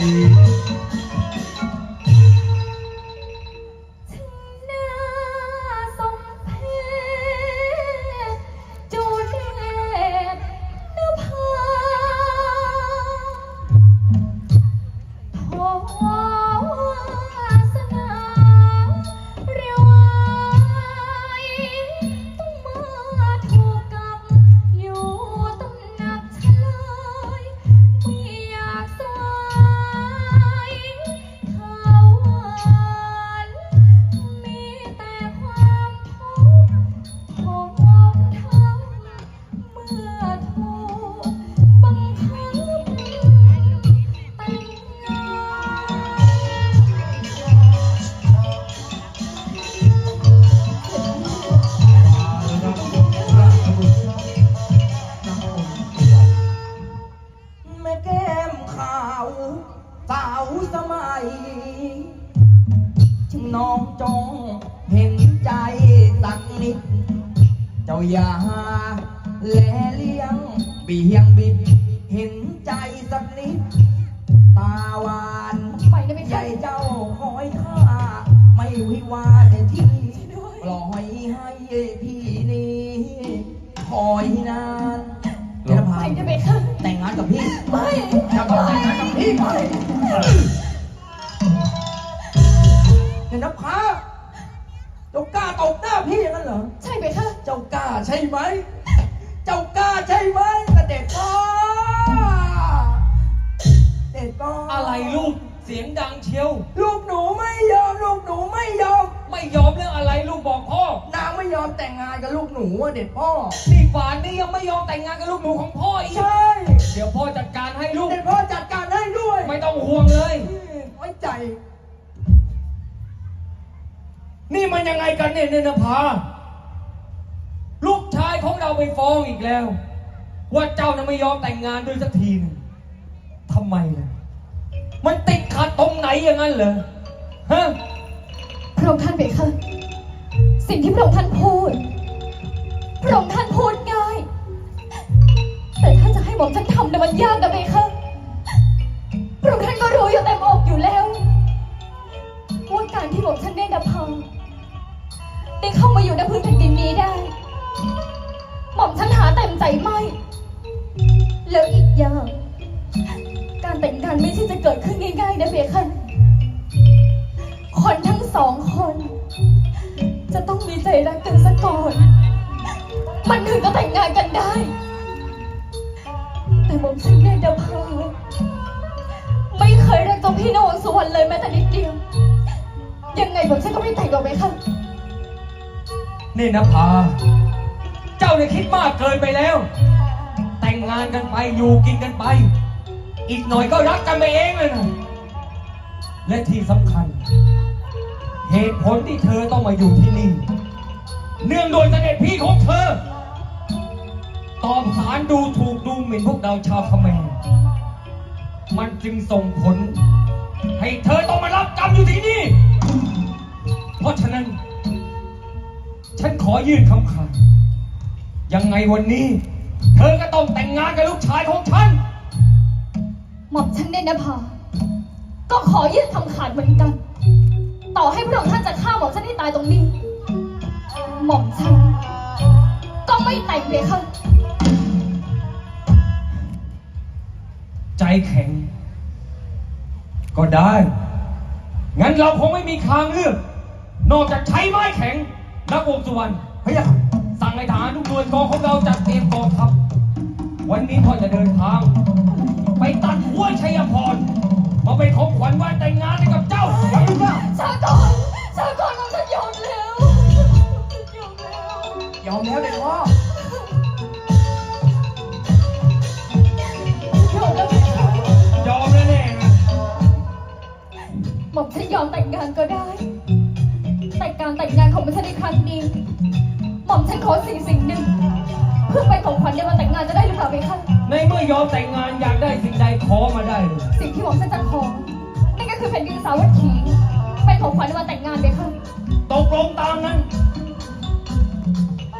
ดี สมัยจึงน้องจงเห็นใจสักนิด เจ้าอย่าแลเลี้ยงเบี่ยงบิด เห็นใจสักนิด ตาหวานไปได้ไหมใหคะญ่เจ้าคอยท่าไม่วิวาทที่ปล่อยให้พี่นี้คอยนานานกับพี่ไม่จะต้องแต่งงานกับพี่ไปเนี่ยนะพาเจ้ากล้าตบหน้าพี่อย่างนั้นเหรอ ใช่ไหมคะเจ้ากล้าใช่ไหม เจ้ากล้าใช่ไหมแต่เด็กก็เด็กก็อะไรลูกเสียงดังเชียว ลูกหนูไม่ยอมลูกหนูไม่ยอม ไม่ยอมเรื่องอะไรลูกบอกพ่อ นางไม่ยอมแต่งงานกับลูกหนูอะเด็กพ่อ นี่ฝานนี่ยังไม่ยอมแต่งงานกับลูกหนูของพ่ออีก ใช่ มันยังไงกันเนี่ยเนนภาลูกชายของเราไปฟ้องอีกแล้ว ว่าเจ้าน่ะไม่ยอมแต่งงานด้วยสักทีหนึงทำไมล่ะมันติดขัดตรงไหนอย่างนั้นเหรอฮะพระองค์ท่านเบคะสิ่งที่พระองค์ท่านพูดพระองค์ท่านพูดง่ายแต่ถ้าจะให้หม่อมฉันทำเนี่ยมันยากนะเบคะพระองค์ท่านก็รู้อยู่เต็มอกอยู่แล้วว่าการที่หม่อมฉันได้ดับพัง ได้เข้ามาอยู่ในพื้นแผ่นดินนี้ได้ หม่อมฉันหาเต็มใจไม่ แล้วอีกอย่าง การแต่งงานไม่ใช่จะเกิดขึ้นง่ายๆนะเบคะคนทั้งสองคน จะต้องมีใจรักกันสักก่อน มันถึงจะแต่งงานกันได้ แต่ผมฉันเนตรภาไม่เคยรักเจ้าพี่นวลสุวรรณเลยแม้แต่นิดเดียว ยังไงผมฉันก็ไม่แต่งหรอกไหมคะ นี่นภาเจ้าเนี่ยคิดมากเกินไปแล้ว แต่งงานกันไปอยู่กินกันไป อีกหน่อยก็รักกันไปเองเลยนะและที่สำคัญ เหตุผลที่เธอต้องมาอยู่ที่นี่ เนื่องโดยเสด็จพี่ของเธอ ตอบสารดูถูกดูหมิ่นพวกเราชาวเขมรมันจึงส่งผล ให้เธอต้องมารับกรรมอยู่ที่นี่ เพราะฉะนั้น ฉันขอยื่นคำขาดยังไงวันนี้ เธอก็ต้องแต่งงานกับลูกชายของฉัน หม่อมฉันเนตรภาก็ขอยื่นคำขาดเหมือนกัน ต่อให้พระองค์ท่านจะฆ่าหม่อมฉันให้ตายตรงนี้ หม่อมฉันก็ไม่แต่งเลยค่ะ ใจแข็ง ก็ได้ งั้นเราคงไม่มีทางเลือก นอกจากใช้ไม้แข็ง นักวงศ์สุวรรณเฮ้ยสั่งให้ทหารทุกหน่วยกองของเราจัดเตรียมกองทัพ วันนี้พ่อจะเดินทาง ไปตัดหัวชัยพรมาเป็นของขวัญวันแต่งงานให้กับเจ้าไปดูเปล่าชาก่ การแต่งงานของหม่อมฉันในครั้งนี้หม่อมฉันขอสิ่งสิ่งหนึ่ง เพื่อไปนของขวัญในวันแต่งงานจะได้หรือเปล่าไหมคะ ในเมื่อยอมแต่งงานอยากได้สิ่งใดขอมาได้เลยสิ่งที่หม่อมฉันจะขอนั่นก็คือแผ่นดินสาวัตถีเป็นของขวัญในวันแต่งงานไหมคะ ตกลงตามนั้นข